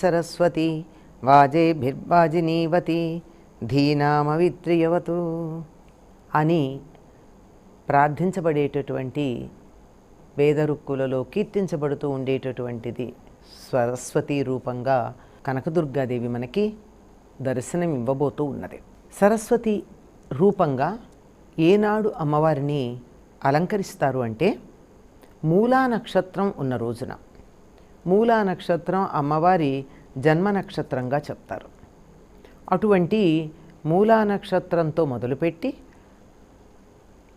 సరస్వతి వాజేభిర్వాజినీవతి ధీనామవిత్రియవతు అని ప్రార్థించబడేటటువంటి వేదరుక్కులలో కీర్తించబడుతూ ఉండేటటువంటిది సరస్వతి రూపంగా కనకదుర్గాదేవి మనకి దర్శనం ఇవ్వబోతూ ఉన్నది. సరస్వతి రూపంగా ఏనాడు అమ్మవారిని అలంకరిస్తారు అంటే మూలా నక్షత్రం ఉన్న రోజున మూలా నక్షత్రం అమ్మవారి జన్మ నక్షత్రంగా చెప్తారు. అటువంటి మూలా నక్షత్రంతో మొదలుపెట్టి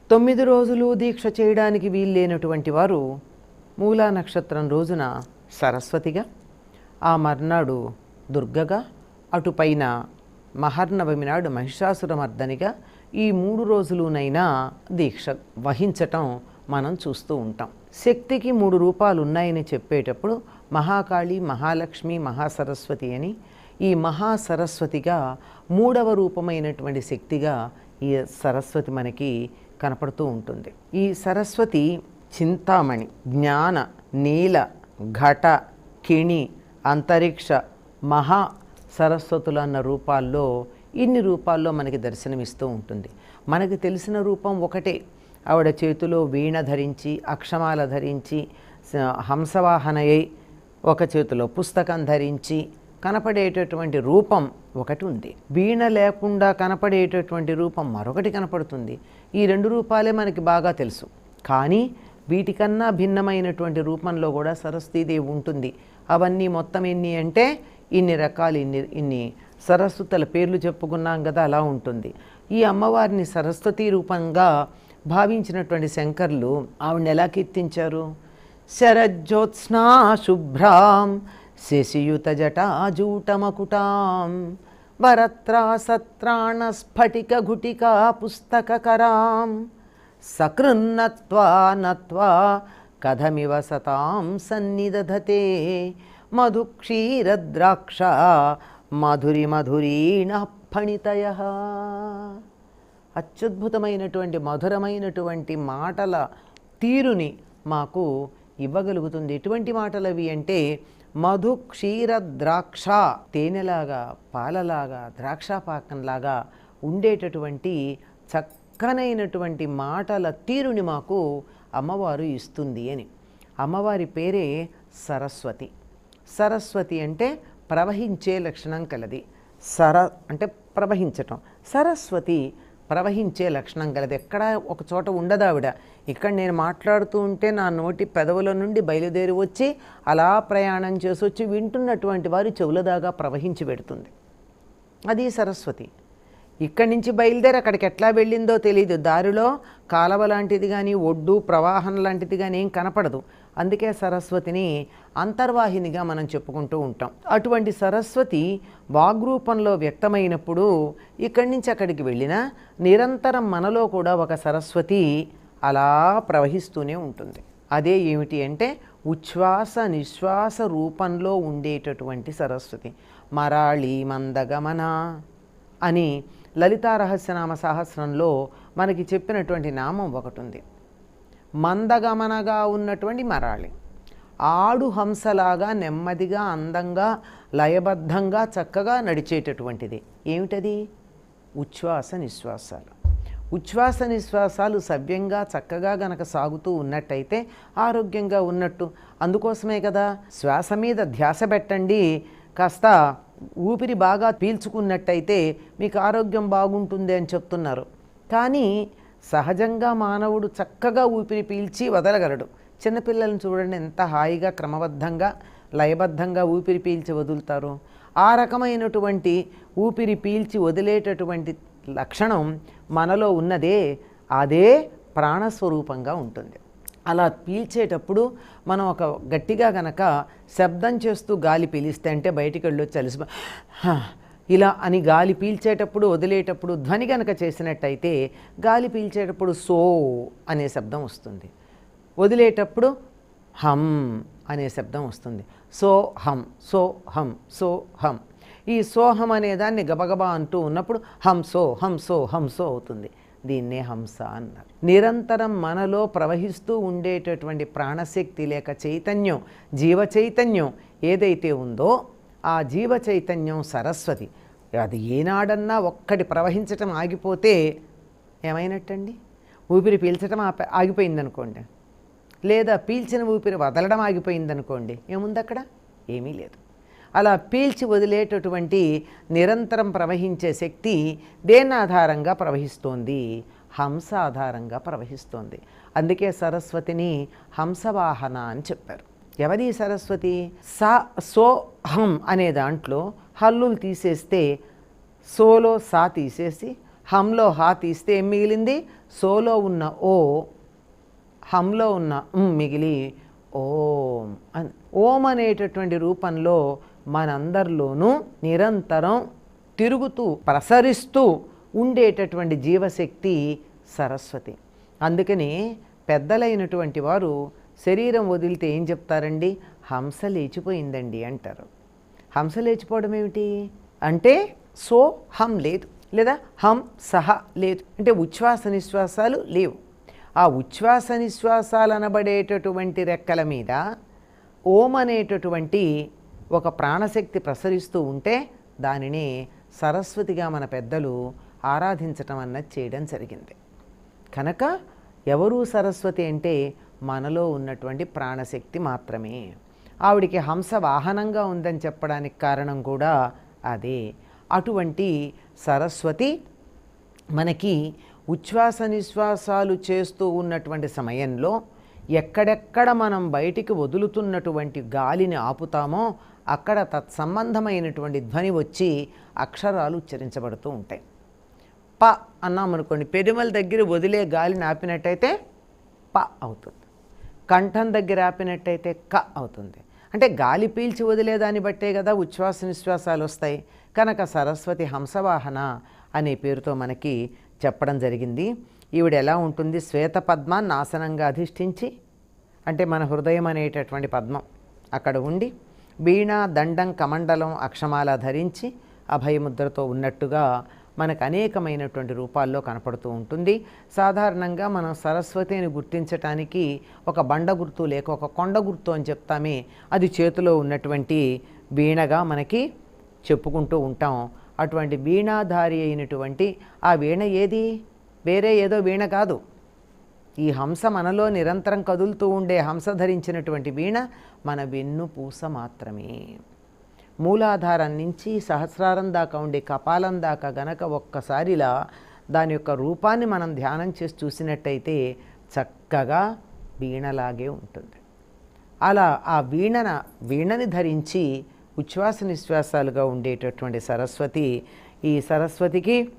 తొమ్మిది రోజులు దీక్ష చేయడానికి వీల్లేనటువంటి వారు మూలా నక్షత్రం రోజున సరస్వతిగా ఆ మర్నాడు దుర్గగా అటుపైన మహర్నవమి నాడు మహిషాసురమర్దనిగా ఈ మూడు రోజులునైనా దీక్ష వహించటం మనం చూస్తూ ఉంటాం. శక్తికి మూడు రూపాలు ఉన్నాయని చెప్పేటప్పుడు మహాకాళి మహాలక్ష్మి మహాసరస్వతి అని ఈ మహాసరస్వతిగా మూడవ రూపమైనటువంటి శక్తిగా ఈ సరస్వతి మనకి కనపడుతూ ఉంటుంది. ఈ సరస్వతి చింతామణి జ్ఞాన నీల ఘట కిణి అంతరిక్ష మహా సరస్వతులు అన్న రూపాల్లో ఇన్ని రూపాల్లో మనకి దర్శనమిస్తూ ఉంటుంది. మనకి తెలిసిన రూపం ఒకటే ఆవిడ చేతిలో వీణ ధరించి అక్షమాల ధరించి హంసవాహనయ్యై ఒక చేతిలో పుస్తకం ధరించి కనపడేటటువంటి రూపం ఒకటి ఉంది. వీణ లేకుండా కనపడేటటువంటి రూపం మరొకటి కనపడుతుంది. ఈ రెండు రూపాలే మనకి బాగా తెలుసు. కానీ వీటికన్నా భిన్నమైనటువంటి రూపంలో కూడా సరస్వతీదేవి ఉంటుంది. అవన్నీ మొత్తం ఎన్ని అంటే ఇన్ని రకాలు ఇన్ని ఇన్ని సరస్వతుల పేర్లు చెప్పుకున్నాం కదా అలా ఉంటుంది. ఈ అమ్మవారిని సరస్వతి రూపంగా భావించినటువంటి శంకర్లు ఆవిడని ఎలా కీర్తించారు? శరజ్యోత్స్నా శుభ్రాం శశియుత జటాజూటమకుటాం వరత్రా సత్రాణ స్ఫటిక గుటికా పుస్తకరాం సకృన్నత్వా నత్వా కథమివ సతాం సన్నిదధతే మధుక్షీరద్రాక్ష మధురి మధురీణ ఫణితయ అత్యద్భుతమైనటువంటి మధురమైనటువంటి మాటల తీరుని మాకు ఇవ్వగలుగుతుంది. ఎటువంటి మాటలు అవి అంటే మధు క్షీర ద్రాక్ష తేనెలాగా పాలలాగా ద్రాక్ష పాకంలాగా ఉండేటటువంటి చక్కనైనటువంటి మాటల తీరుని మాకు అమ్మవారు ఇస్తుంది అని. అమ్మవారి పేరే సరస్వతి. సరస్వతి అంటే ప్రవహించే లక్షణం కలది. సర అంటే ప్రవహించటం. సరస్వతి ప్రవహించే లక్షణం కలదు ఎక్కడ ఒక చోట ఉండదు ఆవిడ. ఇక్కడ నేను మాట్లాడుతూ ఉంటే నా నోటి పెదవుల నుండి బయలుదేరి వచ్చి అలా ప్రయాణం చేసి వచ్చి వింటున్నటువంటి వారి చెవుల దాకా ప్రవహించి పెడుతుంది. అది సరస్వతి. ఇక్కడి నుంచి బయలుదేరి అక్కడికి ఎట్లా వెళ్ళిందో తెలియదు దారిలో కాలవ లాంటిది కానీ ఒడ్డు ప్రవాహం లాంటిది కానీ ఏం కనపడదు. అందుకే సరస్వతిని అంతర్వాహినిగా మనం చెప్పుకుంటూ ఉంటాం. అటువంటి సరస్వతి వాగ్రూపంలో వ్యక్తమైనప్పుడు ఇక్కడి నుంచి అక్కడికి వెళ్ళినా నిరంతరం మనలో కూడా ఒక సరస్వతి అలా ప్రవహిస్తూనే ఉంటుంది. అదే ఏమిటి అంటే ఉచ్ఛ్వాస నిశ్వాస రూపంలో ఉండేటటువంటి సరస్వతి. మరాళి మందగమన అని లలితా రహస్యనామ సహస్రంలో మనకి చెప్పినటువంటి నామం ఒకటి ఉంది. మందగమనగా ఉన్నటువంటి మరాళి. ఆడు హంసలాగా నెమ్మదిగా అందంగా లయబద్ధంగా చక్కగా నడిచేటటువంటిది. ఏమిటది? ఉచ్ఛ్వాస నిశ్వాసాలు. ఉచ్ఛ్వాస నిశ్వాసాలు సవ్యంగా చక్కగా గనక సాగుతూ ఉన్నట్టయితే ఆరోగ్యంగా ఉన్నట్టు. అందుకోసమే కదా శ్వాస మీద ధ్యాస పెట్టండి. కాస్త ఊపిరి బాగా పీల్చుకున్నట్టయితే మీకు ఆరోగ్యం బాగుంటుంది అని చెప్తున్నారు. కానీ సహజంగా మానవుడు చక్కగా ఊపిరి పీల్చి వదలగలడు. చిన్నపిల్లలను చూడండి ఎంత హాయిగా క్రమబద్ధంగా లయబద్ధంగా ఊపిరి పీల్చి వదులుతారు. ఆ రకమైనటువంటి ఊపిరి పీల్చి వదిలేటటువంటి లక్షణం మనలో ఉన్నదే అదే ప్రాణస్వరూపంగా ఉంటుంది. అలా పీల్చేటప్పుడు మనం ఒక గట్టిగా గనక శబ్దం చేస్తూ గాలి పీలిస్తే అంటే బయటికి వెళ్ళి చలిసి ఇలా అని గాలి పీల్చేటప్పుడు వదిలేటప్పుడు ధ్వని గనక చేసినట్టయితే గాలి పీల్చేటప్పుడు సో అనే శబ్దం వస్తుంది. వదిలేటప్పుడు హం అనే శబ్దం వస్తుంది. సో హం సో హం సో హం ఈ సోహం అనే దాన్ని గబగబా అంటూ ఉన్నప్పుడు హంసో హంసో హంసో అవుతుంది. దీన్నే హంస అన్నారు. నిరంతరం మనలో ప్రవహిస్తూ ఉండేటటువంటి ప్రాణశక్తి లేక చైతన్యం జీవ చైతన్యం ఏదైతే ఉందో ఆ జీవ చైతన్యం సరస్వతి. అది ఏనాడన్నా ఒక్కటి ప్రవహించటం ఆగిపోతే ఏమైనట్టండి? ఊపిరి పీల్చటం ఆప ఆగిపోయిందనుకోండి. లేదా పీల్చిన ఊపిరి వదలడం ఆగిపోయిందనుకోండి. ఏముంది అక్కడ ఏమీ లేదు. అలా పీల్చి వదిలేటటువంటి నిరంతరం ప్రవహించే శక్తి దేని ఆధారంగా ప్రవహిస్తోంది? హంస ఆధారంగా ప్రవహిస్తోంది. అందుకే సరస్వతిని హంసవాహన అని చెప్పారు. ఎవరి సరస్వతి? సా సో హం అనే దాంట్లో హల్లులు తీసేస్తే సోలో సా తీసేసి హంలో హా తీస్తే ఏం మిగిలింది? సోలో ఉన్న ఓ హంలో ఉన్న మిగిలి ఓం అని ఓం అనేటటువంటి రూపంలో మనందరిలోనూ నిరంతరం తిరుగుతూ ప్రసరిస్తూ ఉండేటటువంటి జీవశక్తి సరస్వతి. అందుకని పెద్దలైనటువంటి వారు శరీరం వదిలితే ఏం చెప్తారండి? హంస లేచిపోయిందండి అంటారు. హంస లేచిపోవడం ఏమిటి? అంటే సో హం లేదు లేదా హం సహ లేదు. అంటే ఉచ్ఛ్వాస నిశ్వాసాలు లేవు. ఆ ఉచ్ఛ్వాస నిశ్వాసాలు అనబడేటటువంటి రెక్కల మీద ఓం అనేటటువంటి ఒక ప్రాణశక్తి ప్రసరిస్తూ ఉంటే దానిని సరస్వతిగా మన పెద్దలు ఆరాధించటం అన్నది చేయడం జరిగింది. కనుక ఎవరు సరస్వతి అంటే మనలో ఉన్నటువంటి ప్రాణశక్తి మాత్రమే. ఆవిడికి హంస వాహనంగా ఉందని చెప్పడానికి కారణం కూడా అదే. అటువంటి సరస్వతి మనకి ఉచ్ఛ్వాస నిశ్వాసాలు చేస్తూ ఉన్నటువంటి సమయంలో ఎక్కడెక్కడ మనం బయటికి వదులుతున్నటువంటి గాలిని ఆపుతామో అక్కడ తత్సంబంధమైనటువంటి ధ్వని వచ్చి అక్షరాలు ఉచ్చరించబడుతూ ఉంటాయి. ప అన్నామనుకోండి పెరుమల దగ్గర వదిలే గాలిని ఆపినట్టయితే ప అవుతుంది. కంఠం దగ్గర ఆపినట్టయితే క అవుతుంది. అంటే గాలి పీల్చి వదిలేదాన్ని బట్టే కదా ఉచ్ఛ్వాస నిశ్వాసాలు వస్తాయి. కనుక సరస్వతి హంసవాహన అనే పేరుతో మనకి చెప్పడం జరిగింది. ఈవిడ ఎలా ఉంటుంది? శ్వేత పద్మాన్ని నాశనంగా అధిష్ఠించి అంటే మన హృదయం అనేటటువంటి పద్మం అక్కడ ఉండి వీణ దండం కమండలం అక్షమాల ధరించి అభయముద్రతో ఉన్నట్టుగా మనకు అనేకమైనటువంటి రూపాల్లో కనపడుతూ ఉంటుంది. సాధారణంగా మనం సరస్వతిని గుర్తించటానికి ఒక బండ గుర్తు లేక ఒక కొండ గుర్తు అని చెప్తామే. అది చేతిలో ఉన్నటువంటి వీణగా మనకి చెప్పుకుంటూ ఉంటాం. అటువంటి వీణాధారి అయినటువంటి ఆ వీణ ఏది? వేరే ఏదో వీణ కాదు. ఈ హంస మనలో నిరంతరం కదులుతూ ఉండే హంస ధరించినటువంటి వీణ మన వెన్ను పూస మాత్రమే. మూలాధారం నుంచి సహస్రారం దాకా ఉండే కపాలం దాకా గనక ఒక్కసారిలా దాని యొక్క రూపాన్ని మనం ధ్యానం చేసి చూసినట్టయితే చక్కగా వీణలాగే ఉంటుంది. అలా ఆ వీణన వీణని ధరించి ఉచ్ఛ్వాస నిశ్వాసాలుగా ఉండేటటువంటి సరస్వతి ఈ సరస్వతికి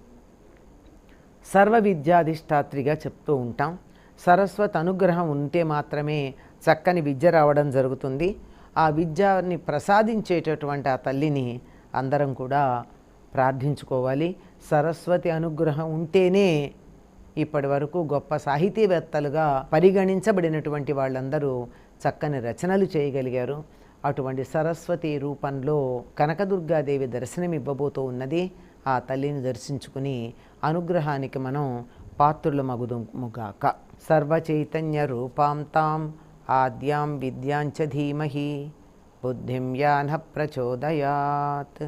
సర్వ విద్యాధిష్టాత్రిగా చెప్తూ ఉంటాం. సరస్వతి అనుగ్రహం ఉంటే మాత్రమే చక్కని విద్య రావడం జరుగుతుంది. ఆ విద్యని ప్రసాదించేటటువంటి ఆ తల్లిని అందరం కూడా ప్రార్థించుకోవాలి. సరస్వతి అనుగ్రహం ఉంటేనే ఇప్పటి వరకు గొప్ప సాహితీవేత్తలుగా పరిగణించబడినటువంటి వాళ్ళందరూ చక్కని రచనలు చేయగలిగారు. అటువంటి సరస్వతి రూపంలో కనకదుర్గాదేవి దర్శనమివ్వబోతూ ఉన్నది. ఆ తల్లిని దర్శించుకుని అనుగ్రహానికి మనం పాత్రుల పాత్రులమగుదుముగాక సర్వచైతన్య రూపాం తాం आद्यां विद्याञ्च धीमहि बुद्धिं या नः प्रचोदयात्।